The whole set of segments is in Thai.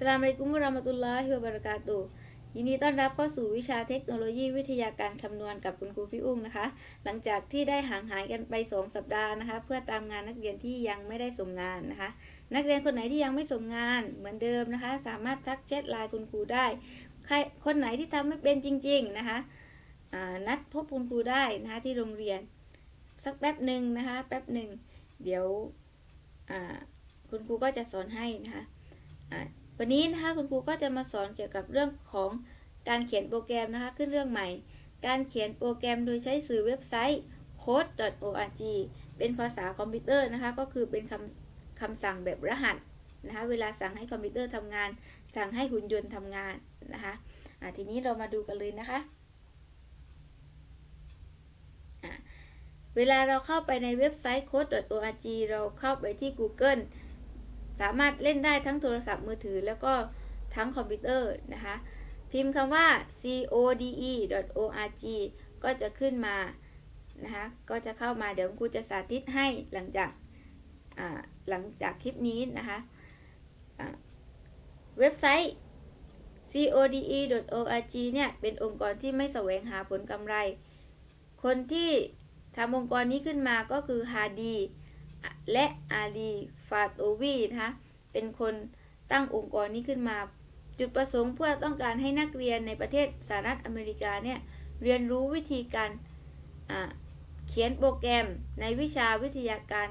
สลามอะลัยกุมุรเรามะตุลลอฮิวะบะเราะกาตุยินดีต้อนรับเข้าสู่วิชาเทคโนโลยีวิทยาการคำนวณกับคุณครูพี่อุ้งนะคะ หลังจากที่ได้ห่างหายกันไป 2 สัปดาห์นะคะ เพื่อตามงานนักเรียนที่ยังไม่ได้ส่งงานนะคะ นักเรียนคนไหนที่ยังไม่ส่งงานเหมือนเดิมนะคะ สามารถทักแชทไลน์คุณครูได้ ใครคนไหนที่ทำไม่เป็นจริง ๆนะคะนัดพบคุณครูได้นะคะที่โรงเรียน สักแป๊บหนึ่งนะคะ แป๊บหนึ่งเดี๋ยวคุณครูก็จะสอนให้นะคะอ่า วันนี้นะคะคุณครูก็จะมาสอนเกี่ยวกับเรื่องของการเขียนโปรแกรมนะคะขึ้นเรื่องใหม่ การเขียนโปรแกรมโดยใช้สื่อเว็บไซต์ code.org เป็นภาษาคอมพิวเตอร์นะคะก็คือเป็นคำคำสั่งแบบรหัสนะคะเวลาสั่งให้คอมพิวเตอร์ทำงาน สั่งให้หุ่นยนต์ทำงานนะคะทีนี้เรามาดูกันเลยนะคะเวลาเราเข้าไปในเว็บไซต์ code.org เราเข้าไปที่ Google สามารถเล่นได้ทั้งโทรศัพท์มือถือ แล้วก็ทั้งคอมพิวเตอร์นะคะ พิมพ์คำว่า code.org ก็จะขึ้นมานะคะ ก็จะเข้ามาเดี๋ยวครูจะสาธิตให้หลังจากหลังจากคลิปนี้นะคะอ่าเว็บไซต์ code.org เนี่ยเป็นองค์กรที่ไม่แสวงหาผลกำไร คนที่ทำองค์กรนี้ขึ้นมาก็คือฮาดี และอาลีฟาโตวีนะคะเป็นคนตั้งองค์กรนี้ขึ้นมา จุดประสงค์เพื่อต้องการให้นักเรียนในประเทศสหรัฐอเมริกาเนี่ยเรียนรู้วิธีการเขียนโปรแกรมในวิชาวิทยาการ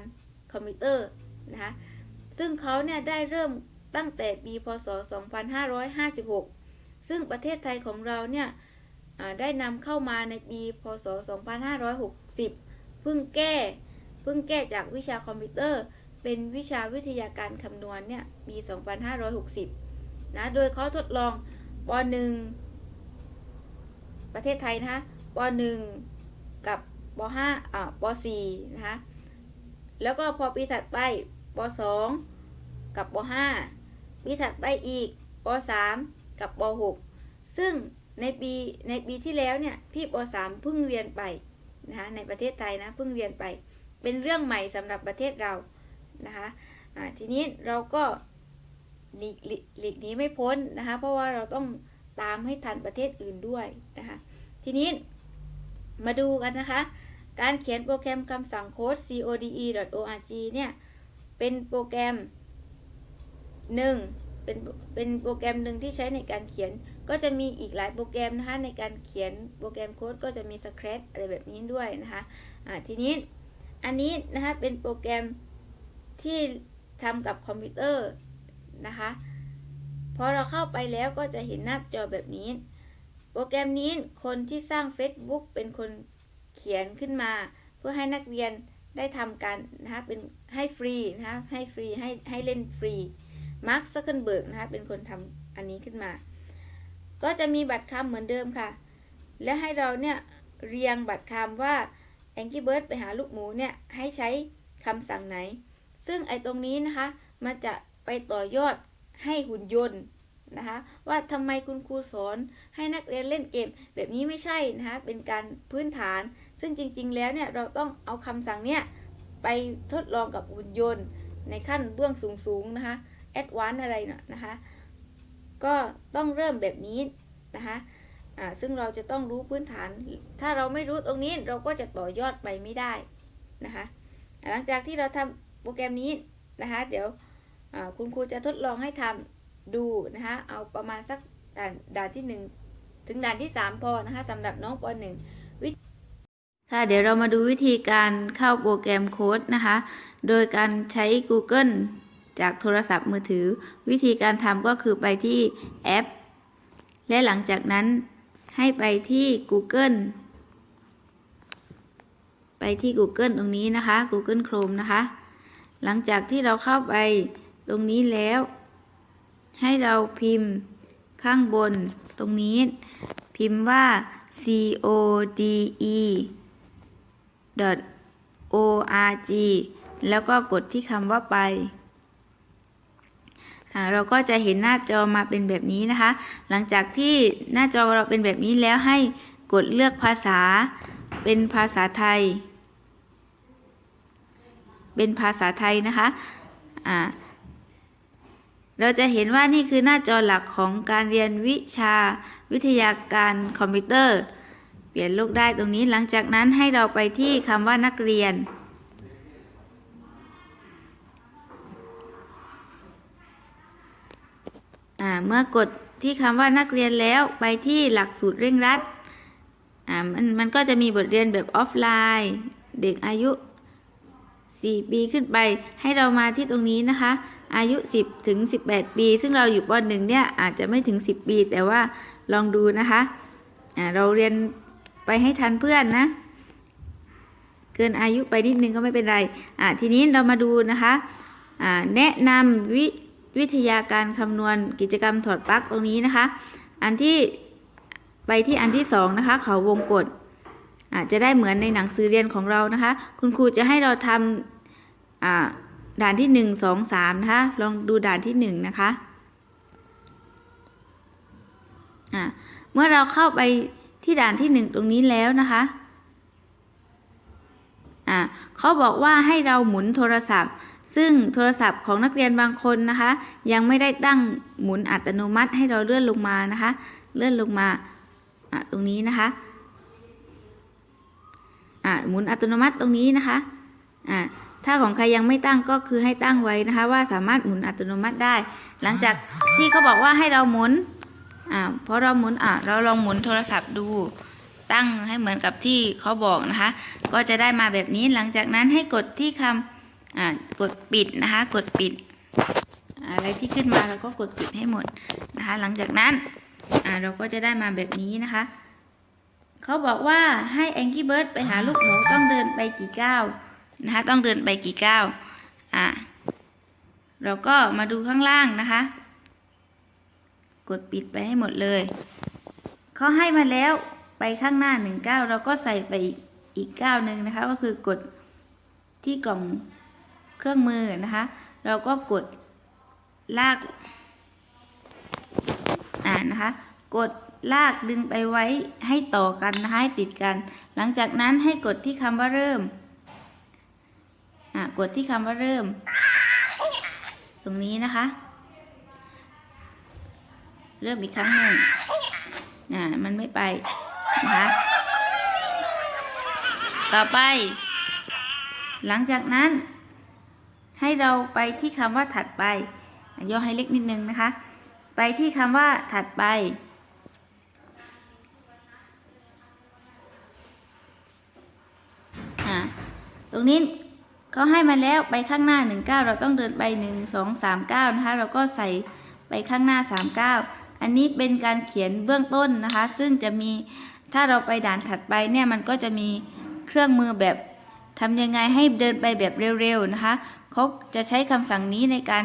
คอมพิวเตอร์นะคะซึ่งเขาเนี่ยได้เริ่มตั้งแต่ปีพศ 2556 ซึ่งประเทศไทยของเราเนี่ยได้นำเข้ามาในปีพศ 2560 เพิ่งแก้ เพิ่งแก้จากวิชาคอมพิวเตอร์ เป็นวิชาวิทยาการคำนวณเนี่ยปี 2560 นะ โดยเขาทดลองป .1 ประเทศไทยนะคะป .1 กับป .5 อ่าป .4 นะคะ แล้วก็พอปีถัดไปป .2 กับป .5 ปีถัดไปอีกป .3 กับป .6 ซึ่งในปีในปีที่แล้วเนี่ยพี่ป .3 เพิ่งเรียนไปนะคะในประเทศไทยนะเพิ่งเรียนไป เป็นเรื่องใหม่สำหรับประเทศเรานะคะอ่าทีนี้เราก็หลีกหลีกนี้ไม่พ้นนะคะ เพราะว่าเราต้องตามให้ทันประเทศอื่นด้วยนะคะ ทีนี้มาดูกันนะคะ การเขียนโปรแกรมคำสั่งโค้ด code.org เนี่ยเป็นโปรแกรมหนึ่งเป็นเป็นโปรแกรมหนึ่งที่ใช้ในการเขียนก็จะมีอีกหลายโปรแกรมนะคะในการเขียนโปรแกรมโค้ดก็จะมี Scratch อะไรแบบนี้ด้วยนะคะอ่าทีนี้ อันนี้นะคะเป็นโปรแกรมที่ทำกับคอมพิวเตอร์นะคะพอเราเข้าไปแล้วก็จะเห็นหน้าจอแบบนี้ โปรแกรมนี้คนที่สร้าง Facebook เป็นคนเขียนขึ้นมา เพื่อให้นักเรียนได้ทำกันนะคะเป็นให้ฟรีนะคะให้ฟรีให้ให้เล่นฟรีมาร์คซักเกนเบิร์กนะคะเป็นคนทำอันนี้ขึ้นมา ก็จะมีบัตรคำเหมือนเดิมค่ะ และให้เราเนี่ยเรียงบัตรคำว่า Angry Bird ไปหาลูกหมูเนี่ยให้ใช้คำสั่งไหน ซึ่งไอ้ตรงนี้นะคะ มันจะไปต่อยอดให้หุ่นยนต์นะคะ ว่าทำไมคุณครูสอนให้นักเรียนเล่นเกม แบบนี้ไม่ใช่นะคะ เป็นการพื้นฐาน ซึ่งจริง ๆ แล้วเนี่ยเราต้องเอาคำสั่งเนี่ยไปทดลองกับหุ่นยนต์ ในขั้นเบื้องสูงๆนะคะแอดวานอะไรเนาะนะคะ ก็ต้องเริ่มแบบนี้นะคะ ซึ่งเราจะต้องรู้พื้นฐาน ถ้าเราไม่รู้ตรงนี้เราก็จะต่อยอดไปไม่ได้นะคะหลังจากที่เราทำโปรแกรมนี้นะคะ เดี๋ยวคุณครูจะทดลองให้ทำดูนะคะ เอาประมาณสักด่านด่านที่ 1 ถึงด่านที่ 3 พอนะคะสำหรับน้องป .1 วิค่ะเดี๋ยวเรามาดูวิธีการเข้าโปรแกรมโค้ดนะคะ โดยการใช้ Google จากโทรศัพท์มือถือ วิธีการทำก็คือไปที่แอป และหลังจากนั้น ให้ไปที่ Google ไปที่ Google ตรงนี้นะคะ Google Chrome นะคะ หลังจากที่เราเข้าไปตรงนี้แล้ว ให้เราพิมพ์ข้างบนตรงนี้ พิมพ์ว่า code org แล้วก็กดที่คำว่าไป เราก็จะเห็นหน้าจอมาเป็นแบบนี้นะคะ หลังจากที่หน้าจอเราเป็นแบบนี้แล้วให้กดเลือกภาษา เป็นภาษาไทย เป็นภาษาไทยนะคะอ่าเราจะเห็นว่านี่คือหน้าจอหลักของการเรียนวิชาวิทยาการคอมพิวเตอร์ เปลี่ยนลูกได้ตรงนี้หลังจากนั้นให้เราไปที่คำว่านักเรียน เมื่อกดที่คำว่านักเรียนแล้วไปที่หลักสูตรเร่งรัดมันมันก็จะมีบทเรียนแบบออฟไลน์ เด็กอายุ 4 ปีขึ้นไป ให้เรามาที่ตรงนี้นะคะ อายุ 10 ถึง 18 ปี ซึ่งเราอยู่ป .1 เนี่ยอาจจะไม่ถึง 10 ปี แต่ว่าลองดูนะคะอ่าเราเรียนไปให้ทันเพื่อนนะ เกินอายุไปนิดนึงก็ไม่เป็นไรทีนี้เรามาดูนะคะอ่าแนะนำวิ วิทยาการคำนวณกิจกรรมถอดปลั๊กตรงนี้นะคะ อันที่ไปที่อันที่สองนะคะ เขาวงกฎอาจจะได้เหมือนในหนังสือเรียนของเรานะคะ คุณครูจะให้เราทำด่านที่หนึ่งสองสามนะคะ ลองดูด่านที่หนึ่งนะคะอ่าเมื่อเราเข้าไปที่ด่านที่หนึ่งตรงนี้แล้วนะคะอ่าเขาบอกว่าให้เราหมุนโทรศัพท์ ซึ่งโทรศัพท์ของนักเรียนบางคนนะคะ ยังไม่ได้ตั้งหมุนอัตโนมัติให้เราเลื่อนลงมานะคะ เลื่อนลงมาตรงนี้นะคะหมุนอัตโนมัติตรงนี้นะคะถ้าของใครยังไม่ตั้งก็คือให้ตั้งไว้นะคะ ว่าสามารถหมุนอัตโนมัติได้ หลังจากที่เขาบอกว่าให้เราหมุนอ่าพอเราหมุนอ่าเราลองหมุนโทรศัพท์ดู ตั้งให้เหมือนกับที่เขาบอกนะคะ ก็จะได้มาแบบนี้หลังจากนั้นให้กดที่คำ อ่ากดปิดนะคะ กดปิด อะไรที่ขึ้นมาเราก็กดปิดให้หมดนะคะ หลังจากนั้นอ่าเราก็จะได้มาแบบนี้นะคะ เขาบอกว่าให้ Angry Bird ไปหาลูกหมูต้องเดินไปกี่ก้าวนะคะ ต้องเดินไปกี่ก้าวอ่าเราก็มาดูข้างล่างนะคะ กดปิดไปให้หมดเลยเขาให้มาแล้วไปข้างหน้าหนึ่งก้าวเราก็ใส่ไปอีกอีกก้าวหนึ่งนะคะ ก็คือกดที่กล่อง เครื่องมือนะคะ เราก็กดลากอ่านะคะ กดลากดึงไปไว้ให้ต่อกันนะคะให้ติดกัน หลังจากนั้นให้กดที่คำว่าเริ่มอ่ากดที่คำว่าเริ่ม ตรงนี้นะคะ เริ่มอีกครั้งหนึ่งอ่ามันไม่ไปนะคะต่อไป หลังจากนั้น ให้เราไปที่คำว่าถัดไป ย่อให้เล็กนิดนึงนะคะ ไปที่คำว่าถัดไป ตรงนี้เขาให้มาแล้วไปข้างหน้าหนึ่งเก้าเราต้องเดินไปหนึ่งสองสามเก้านะคะ เราก็ใส่ไปข้างหน้าสามเก้าอันนี้เป็นการเขียนเบื้องต้นนะคะ ซึ่งจะมีถ้าเราไปด่านถัดไปเนี่ยมันก็จะมีเครื่องมือแบบทำยังไงให้เดินไปแบบเร็วๆนะคะ เขาจะใช้คำสั่งนี้ในการ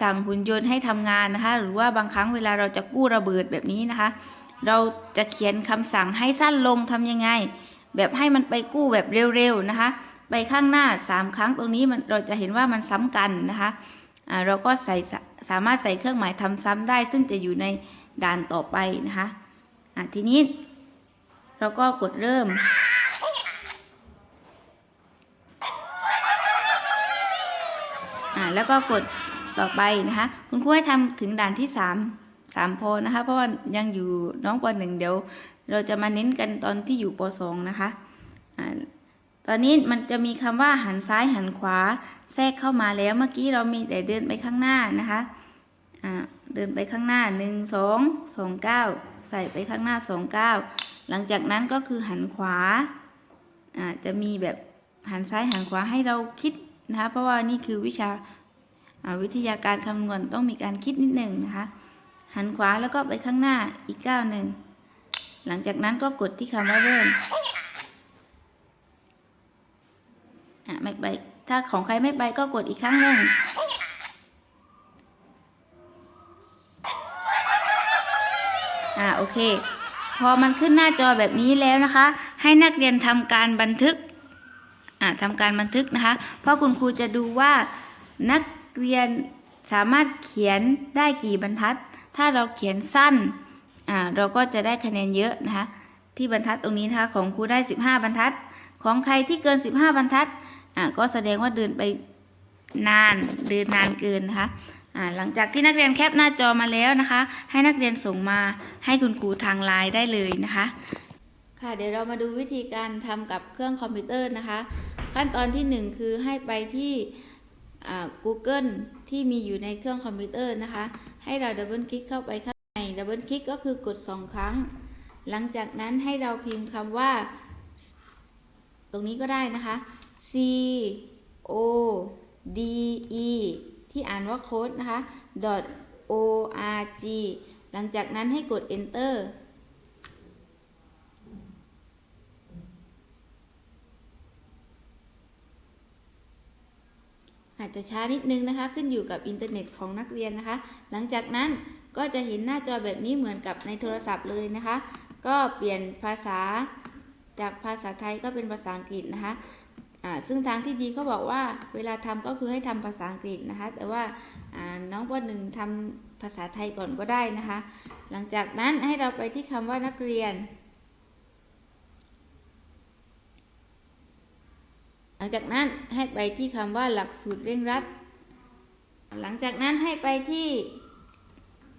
สั่งหุ่นยนต์ให้ทำงานนะคะ หรือว่าบางครั้งเวลาเราจะกู้ระเบิดแบบนี้นะคะ เราจะเขียนคำสั่งให้สั้นลงทำยังไง แบบให้มันไปกู้แบบเร็วๆนะคะ ไปข้างหน้า 3 ครั้งตรงนี้มันเราจะเห็นว่ามันซ้ำกันนะคะเราก็ใส่สามารถใส่เครื่องหมายทำซ้ำได้ ซึ่งจะอยู่ในด่านต่อไปนะคะอ่าทีนี้เราก็กดเริ่ม อ่า แล้วก็กดต่อไปนะคะ คุณครูให้ทำถึงด่านที่ 3 3พอนะคะ เพราะว่ายังอยู่น้องปหนึ่งเดี๋ยว เราจะมาเน้นกันตอนที่อยู่ปสองนะคะอ่าตอนนี้มันจะมีคำว่าหันซ้ายหันขวาแทรกเข้ามาแล้วเมื่อกี้เรามีแต่เดินไปข้างหน้านะคะอ่าเดินไปข้างหน้าหนึ่งสองสองเก้าใส่ไปข้างหน้าสองเก้าหลังจากนั้นก็คือหันขวาอ่าจะมีแบบหันซ้ายหันขวาให้เราคิดนะคะเพราะว่านี่คือวิชา วิทยาการคำนวณต้องมีการคิดนิดหนึ่งนะคะ หันขวาแล้วก็ไปข้างหน้าอีกก้าวหนึ่ง หลังจากนั้นก็กดที่คำว่าเริ่มอะไม่ไป ถ้าของใครไม่ไปก็กดอีกครั้งหนึ่งอ่าโอเค พอมันขึ้นหน้าจอแบบนี้แล้วนะคะ ให้นักเรียนทำการบันทึกอ่าทำการบันทึกนะคะ เพราะคุณครูจะดูว่านัก เรียนสามารถเขียนได้กี่บรรทัด ถ้าเราเขียนสั้นอ่าเราก็จะได้คะแนนเยอะนะคะที่บรรทัดตรงนี้นะคะของครูได้ 15 บรรทัด ของใครที่เกิน 15 บรรทัดอ่าก็แสดงว่าเดินไปนานเดินนานเกินนะคะอ่าหลังจากที่นักเรียนแคปหน้าจอมาแล้วนะคะ ให้นักเรียนส่งมาให้คุณครูทางไลน์ได้เลยนะคะค่ะเดี๋ยวเรามาดูวิธีการทำกับเครื่องคอมพิวเตอร์นะคะ ขั้นตอนที่ 1 คือให้ไปที่ Google ที่มีอยู่ในเครื่องคอมพิวเตอร์นะคะ ให้เราดับเบิลคลิกเข้าไปข้างในดับเบิลคลิกก็คือกด 2 ครั้ง หลังจากนั้นให้เราพิมพ์คำว่า ตรงนี้ก็ได้นะคะ C O D E ที่อ่านว่าโค้ดนะคะ dot O R G หลังจากนั้นให้กด enter อาจจะช้านิดนึงนะคะ ขึ้นอยู่กับอินเทอร์เน็ตของนักเรียนนะคะ หลังจากนั้นก็จะเห็นหน้าจอแบบนี้เหมือนกับในโทรศัพท์เลยนะคะ ก็เปลี่ยนภาษาจากภาษาไทยก็เป็นภาษาอังกฤษนะคะซึ่งทางที่ดีเขาบอกว่าเวลาทำก็คือให้ทำภาษาอังกฤษนะคะ แต่ว่าน้องปหนึ่งทำภาษาไทยก่อนก็ได้นะคะ หลังจากนั้นให้เราไปที่คำว่านักเรียน ลังจากนั้นให้ไปที่คำว่าหลักสูตรเร่งรัด หลังจากนั้นให้ไปที่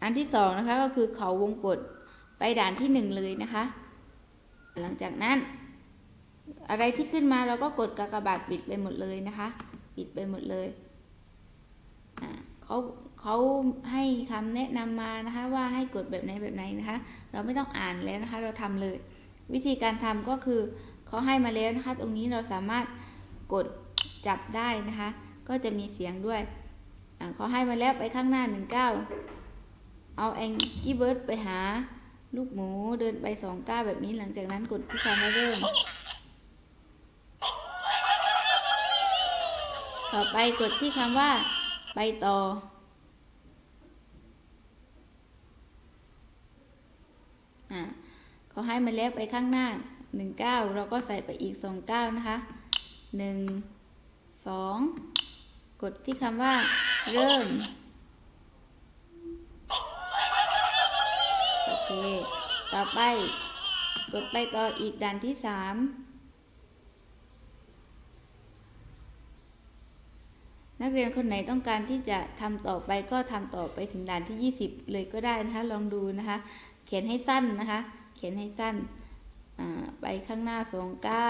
อันที่สองนะคะก็คือเขาวงกดไปด่านที่หนึ่งเลยนะคะ หลังจากนั้น อะไรที่ขึ้นมาเราก็กดกากบาทปิดไปหมดเลยนะคะ ปิดไปหมดเลยเขาเขาให้คำแนะนำมานะคะว่าให้กดแบบไหนแบบไหนนะคะ เราไม่ต้องอ่านแล้วนะคะ เราทำเลย วิธีการทำก็คือเขาให้มาแล้วนะคะ ตรงนี้เราสามารถ กดจับได้นะคะ ก็จะมีเสียงด้วยอเขาให้มาแล้วไปข้างหน้า 19 เอาแองกี้เบิร์ดไปหาลูกหมูเดินไปสองก้าแบบนี้หลังจากนั้นกดที่คำว่าเริ่ม ต่อไปกดที่คำว่า ไปต่อ เขาให้มาแล้วไปข้างหน้าหนึ่งเก้าเราก็ใส่ไปอีกสองเก้านะคะ หนึ่งสองกดที่คำว่า เริ่ม โอเค ต่อไป กดไปต่ออีกด่านที่สามนักเรียนคนไหนต้องการที่จะทำต่อไปก็ทำต่อไปถึงด่านที่ 20 เลยก็ได้นะคะ ลองดูนะคะ เขียนให้สั้นนะคะ เขียนให้สั้น ไปข้างหน้าสองก้า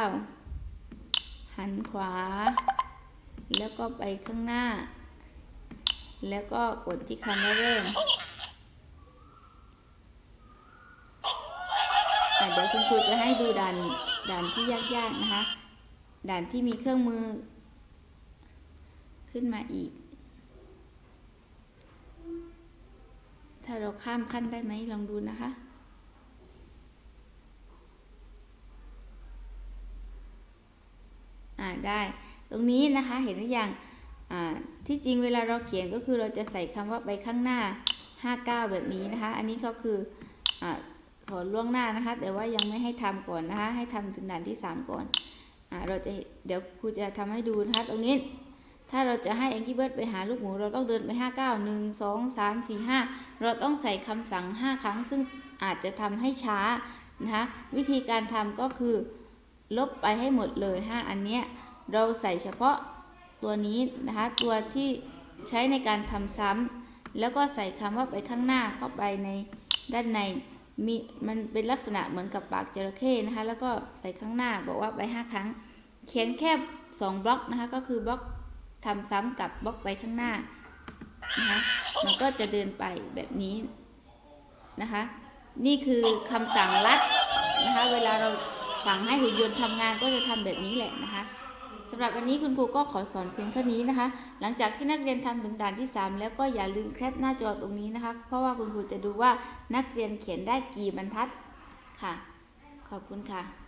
หันขวา แล้วก็ไปข้างหน้า แล้วก็กดที่คำว่าเริ่มอ่เดี๋ยวคุณครูจะให้ดูด่านด่านที่ยากๆนะคะ ด่านที่มีเครื่องมือ ขึ้นมาอีก ถ้าเราข้ามขั้นได้ไหมลองดูนะคะ ได้ ตรงนี้นะคะเห็นหรือยังที่จริงเวลาเราเขียนก็คือเราจะใส่คำว่าไปข้างหน้า 59 แบบนี้นะคะ อันนี้ก็คืออสอนล่วงหน้านะคะ แต่ว่ายังไม่ให้ทำก่อนนะคะ ให้ทำถึงด่านที่ 3 ก่อนอเราจะเดี๋ยวครูจะทำให้ดูนะคะตรงนี้ ถ้าเราจะให้แองกี้เบิร์ดไปหาลูกหมู เราต้องเดินไป 5 9 1 2 3 4 5 เราต้องใส่คำสั่ง 5 ครั้ง ซึ่งอาจจะทำให้ช้านะคะ วิธีการทำก็คือลบไปให้หมดเลย 5 อันเนี้ย เราใส่เฉพาะตัวนี้นะคะ ตัวที่ใช้ในการทำซ้ำแล้วก็ใส่คำว่าไปข้างหน้าเข้าไปในด้านในมีมันเป็นลักษณะเหมือนกับปากจระเข้นะคะ แล้วก็ใส่ข้างหน้าบอกว่าไป5ครั้ง เขียนแค่2บล็อกนะคะ ก็คือบล็อกทำซ้ำกับบล็อกไปข้างหน้านะคะมันก็จะเดินไปแบบนี้นะคะ นี่คือคำสั่งลัดนะคะ เวลาเราสั่งให้หุ่นยนต์ทำงานก็จะทำแบบนี้แหละนะคะำหรับวันนี้คุณครูก็ขอสอนเพียงเท่านี้นะคะ หลังจากที่นักเรียนทำถึงด่านที่ 3 แล้วก็อย่าลืมแคปหน้าจอตรงนี้นะคะ เพราะว่าคุณครูจะดูว่านักเรียนเขียนได้กี่บรรทัดค่ะ ขอบคุณค่ะ